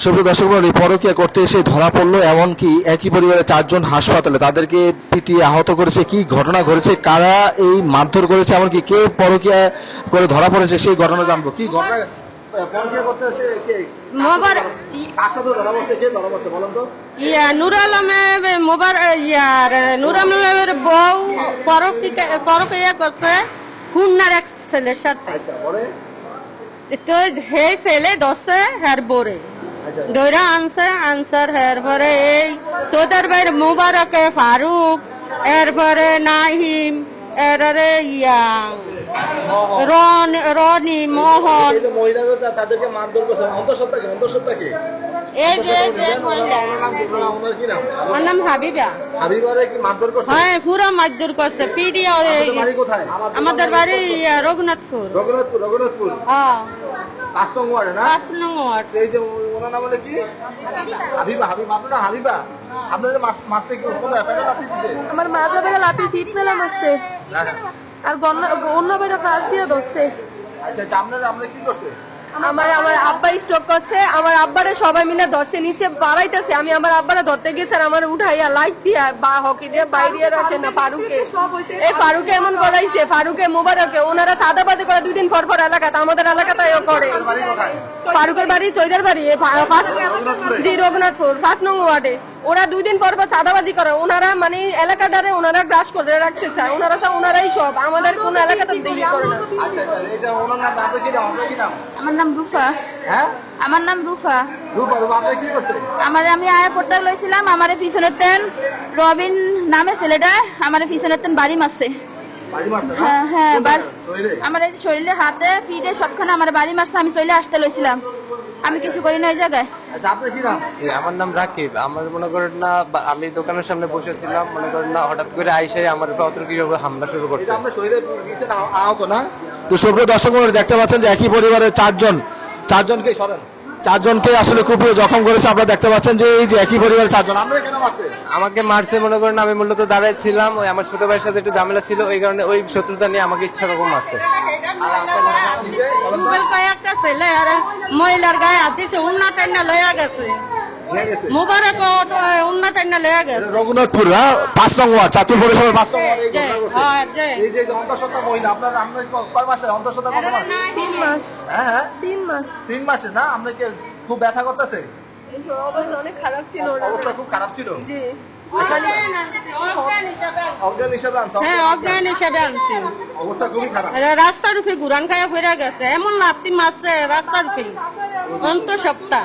সুপ্রিয় দর্শক মণ্ডলী পরকীয়া করতে এসে ধরা পড়ল এমনকি একই পরিবারের চারজন হাসপাতালে। তাদেরকে পিটিয়ে আহত করেছে কি ঘটনা ঘটেছে কারা এই মারধর করেছে এমনকি কে পরকীয়া করে ধরা পড়েছে সেই ঘটনা জানব। কি ঘটনা সাথে বউ পরকিয়া করছে খুলনার এক ছেলের আচ্ছা তো হে ছেলে দশে হের বোরে। দৈরা আনছে আনসার হের পরে এই। সোদার ভাইয়ের মুবারকে ফারুক এরপরে নাহিম এরারে ইয়া। রন রনি মোহন। তাদেরকে মারধর করছে অন্তঃসত্ত্বা কি অন্তঃসত্ত্বা কি? এই যে যে মহিলা। ওনার কি? ওনার- ওনার কি নাম? আমার নাম হাবিবা। হাবিবারে কি মারধর করছে? হ্যাঁ পুরো মাজদুর করছে পিডি আর এই- আপনাদের বাড়ি কোথায়? আমাদের বাড়ি রঘুনাথপুর। রঘুনাথপুর রঘুনাথপুর। হ্যাঁ। পাঁচ নং ওয়ার্ডে না? পাঁচ নং ওয়ার্ড। এই যে ওনার নাম হলো কি? হাবিবা হাবিবা আপনার হাবিবা? আপনাদের মারছে কি কোথায় পেটে লাথি দিছে? আমার সিট মেলা মারছে। হ্যাঁ। আর অন্য বেড়ে কাজ দিয়ে ধরছে। আচ্ছা আচ্ছা আপনারা আপনারা কি করছে? আমার আমার আব্বা স্টক করছে, আমার আব্বারে সবাই মিলে ধরছে, নিচে বাড়াইতেছে। আমি আমার আব্বারে ধরতে গেছি আর আমার উঠাইয়া লাইট দিয়া বা হকি দিয়ে বাইরে রাখে না, ফারুকে। এই ফারুকে এমন করাইছে ফারুকে মুবারকে, ওনারা সাদা বাজে করে দুই দিন পর পর এলাকাতে, আমাদের এলাকাতেও করে। ফারুকের বাড়ি, চৈদার বাড়ি, এ জি, রঘুনাথপুর পাঁচ নং ওয়ার্ডে। ওরা দুই দিন পর পর চাঁদাবাজি করে। ওনারা মানে এলাকাটারে ওনারা গ্রাস করে রাখতে চায়। ওনারা সব ওনারাই সব। আমাদের কোন এলাকাতে দিল্লি করে না। আচ্ছা আচ্ছা এটা ওনার নাম আপনার কি নাম? আপনার কি নাম? আমার নাম রুফা। হ্যাঁ? আমার নাম রুফা। আমার আমি আয়া পড়তে লইছিলাম। আমার পিছনের তেন রবিন নামে ছেলেটা আমার পিছনের তেন বাড়ি মারছে। বাড়ি মারছে না? হ্যাঁ হ্যাঁ? আমার এই শরীরে? হাতে পিঠে সবখানে আমার বাড়ি মারছে। আমি চলে আসতে লইছিলাম। আমি কিছু করি না এই জায়গায়। আচ্ছা আপনার কি নাম? জি আমার নাম রাকিব। আমার মনে করেন না বা- আমি দোকানের সামনে বসেছিলাম মনে করেন না হঠাৎ করে আইসাই আমার উপর কি হামলা শুরু করছে। আহত না? তো সুপ্রিয় দর্শক দেখতে পাচ্ছেন যে একই পরিবারের চারজন চারজনকে সরেন চারজনকে আসলে খুব জখম করেছে আপনারা দেখতে পাচ্ছেন যে এই যে একই পরিবারের চারজন। আমরা কেন মারছে। আমাকে মারছে মনে করেন আমি মূলত দাঁড়ায় ছিলাম ওই আমার ছোট ভাইয়ের সাথে একটু ঝামেলা ছিল ওই কারণে ওই শত্রুতা নিয়ে আমাকে ইচ্ছা রকম মারছে। মোবাইল ছেলে আর মহিলার গায়ে হাত দিছে উন্না টাইনা লয়া গেছে। মুবারক গেছে। রঘুনাথপুর হ্যাঁ? পাঁচ নং ওয়ার্ড চাঁদপুর পৌরসভার পাঁচ নং ওয়ার্ড। এই যে, ঘটনা ঘটছে। হ্যাঁ, যে। এই যে যে অন্তঃসত্ত্বা মহিলা আপনার আপনার কয় মাসের অন্তঃসত্ত্বা কত মাস? তিন মাস। হ্যাঁ হ্যাঁ? তিন মাস। তিন মাসে না? আপনাকে খুব ব্যথা করতেছে? অনেক খারাপ ছিল অবস্থা খুব খারাপ ছিল? জি। অজ্ঞান হিসাবে আনছে। হ্যাঁ অজ্ঞান হিসাবে আনছি। অবস্থা খুবই খারাপ। আরে রাস্তার উপরে গুরান খাইয়া ফিরে গেছে। এমন লাত্তি মারছে রাস্তার উপরে অন্ত সপ্তাহ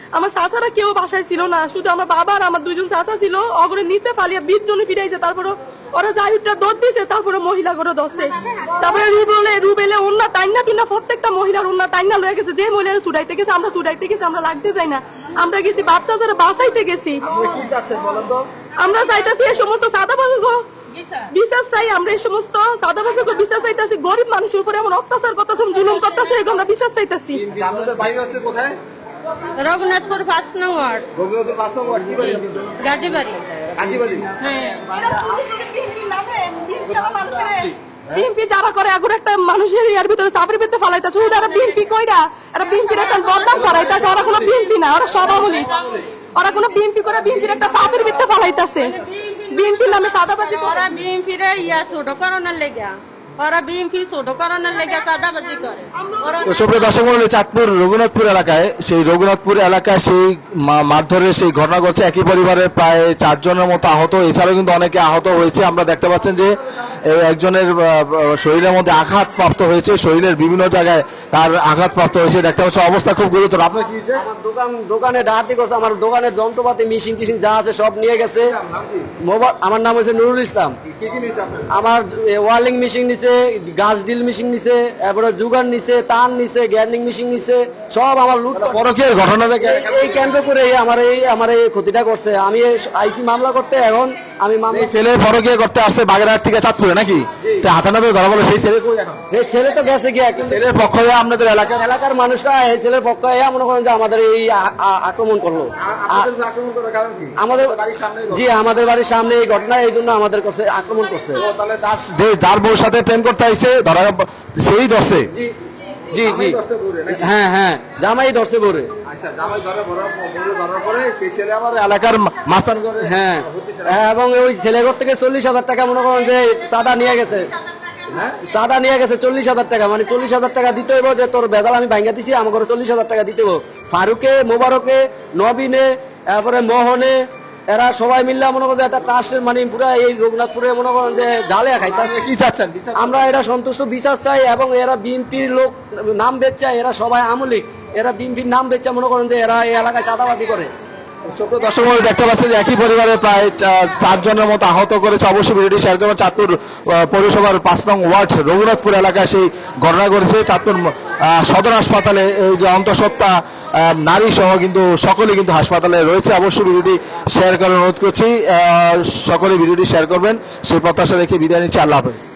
আমার চাচারা কেউ বাসায় ছিল না শুধু আমার বাবা আর আমার দুইজন চাচা ছিল। অগরে নিচে ফালিয়া বিশ জন ফিরাইছে তারপরে ওরা যাই উঠটা দৌড় দিছে তারপরে মহিলা করে দশে তারপরে রুবেলে রুবেলে অন্য টাইনা টুনা প্রত্যেকটা মহিলার অন্য টাইনা লয়ে গেছে। যে মহিলারা ছুটাইতে গেছে আমরা ছুটাইতে গেছি আমরা লাগতে যাই না। আমরা গেছি বাপ চাচারা বাসাইতে গেছি। আমরা চাইতাছি এই সমস্ত সাদা বাজু বিশ্বাস চাই আমরা এই সমস্ত সাদা বাজু বিশ্বাস চাইতেছি। গরিব মানুষের উপরে এমন অত্যাচার করতেছে জুলুম করতেছে এগুলো আমরা বিশ্বাস চাইতেছি। আপনাদের বাড়ি হচ্ছে কোথায়? রঘুনাথপুর পাঁচ নং ওয়ার্ড রঘুনাথপুর পাঁচ নং ওয়ার্ড কি বাড়ি আপনাদের? গাজীবাড়ি। কাজীবাড়ি হ্যাঁ। বিএনপি যারা করে এখন একটা মানুষের ইয়ার ভিতরে চাপের ভিতরে ফালাইতেছে। ওই যারা বিএনপি কইরা এরা বিএনপির একটা বদনাম ছড়াইতেছে। ওরা কোনো বিএনপি না ওরা সভাবলী ওরা কোনো বিএনপি করে বিএনপির একটা চাপের ভিতরে ফালাইতেছে। বিএনপি নামে সাদাবাজি করে ওরা বিএমপি রে ইয়া ছোট করোনার লেগা। ওরা বিএমপি ছোট করোনার লেগা চাঁদাবাজি করে। সুপ্রিয় দর্শক মন্ডলী চাঁদপুর রঘুনাথপুর এলাকায় সেই রঘুনাথপুর এলাকায় সেই মা- মারধরের সেই ঘটনা ঘটছে। একই পরিবারের প্রায় চারজনের মতো আহত। এছাড়াও কিন্তু অনেকে আহত হয়েছে। আমরা দেখতে পাচ্ছেন যে একজনের শরীরের মধ্যে আঘাত প্রাপ্ত হয়েছে শরীরের বিভিন্ন জায়গায় তার আঘাতপ্রাপ্ত হয়েছে দেখতে পাচ্ছি অবস্থা খুব গুরুতর। আপনার কি দোকান দোকানে ডাহাতি করছে আমার দোকানের যন্ত্রপাতি মিশিং টিশিং যা আছে সব নিয়ে গেছে। আমার নাম হচ্ছে নুরুল ইসলাম। আমার ওয়ার্লিং মেশিন নিছে গাছ ডিল মেশিন নিছে তারপরে জুগার নিছে তার নিছে গ্যান্ডিং মেশিন নিছে সব আমার লুট পরকীয় ঘটনা এই ক্যাম্পে করে আমার এই আমার এই ক্ষতিটা করছে। আমি আইসি মামলা করতে এখন আমি মামলা করতে আসছে বাগেরহাট থেকে চাঁদপুরে নাকি? তো হাতানাতে ধরা বলে সেই ছেলে কই এখন? এই ছেলে তো গেছে গিয়া ছেলের পক্ষ হয়ে আপনাদের এলাকায় এলাকার মানুষরা এই ছেলের পক্ষ হয়ে মনে করেন যে আমাদের এই আক্রমণ করল। আক্রমণ করার কারণ কি? আমাদের জি আমাদের বাড়ির সামনে এই ঘটনা এই জন্য আমাদের কাছে আক্রমণ করছে। তাহলে যার- বউর সাথে প্রেম করতে আইছে ধরা সেই ধরছে। জি জি। হ্যাঁ হ্যাঁ জামাই ধরছে বরে আচ্ছা হ্যাঁ। হ্যাঁ, এবং ওই ছেলেঘর থেকে চল্লিশ হাজার টাকা মনে করেন যে চাঁদা নিয়ে গেছে। চাঁদা নিয়ে গেছে চল্লিশ হাজার টাকা মানে চল্লিশ হাজার টাকা দিতে হইব যে তোর বেদাল আমি ভাঙ্গা দিছি আমার ঘরে চল্লিশ হাজার টাকা দিতে হইব। ফারুকে মোবারকে নবীনে তারপরে মোহনে এরা সবাই মিললে মনে করেন একটা কাশের মানে পুরা এই রঘুনাথপুরে মনে করেন যে ঢালে খাই কি চাচ্ছেন? আমরা এরা সন্তুষ্ট বিচার চাই এবং এরা বিএনপির লোক নাম বেচছে এরা সবাই আমলিক। এরা বিএনপির নাম বেচছে মনে করেন যে এরা এই এলাকায় চাঁদাবাদি করে। দেখতে যে একই পরিবারের প্রায় চারজনের মতো আহত করেছে। অবশ্যই শেয়ার করবেন। পৌরসভার পাঁচ নং ওয়ার্ড, রঘুনাথপুর এলাকায় সেই ঘটনা ঘটেছে। চাঁদপুর সদর হাসপাতালে এই যে অন্তঃসত্ত্বা নারী সহ কিন্তু সকলে কিন্তু হাসপাতালে রয়েছে। অবশ্যই ভিডিওটি শেয়ার করার অনুরোধ করছি। সকলে ভিডিওটি শেয়ার করবেন। সেই প্রত্যাশা রেখে বিদায় নিচ্ছি। আল্লাহ হাফেজ।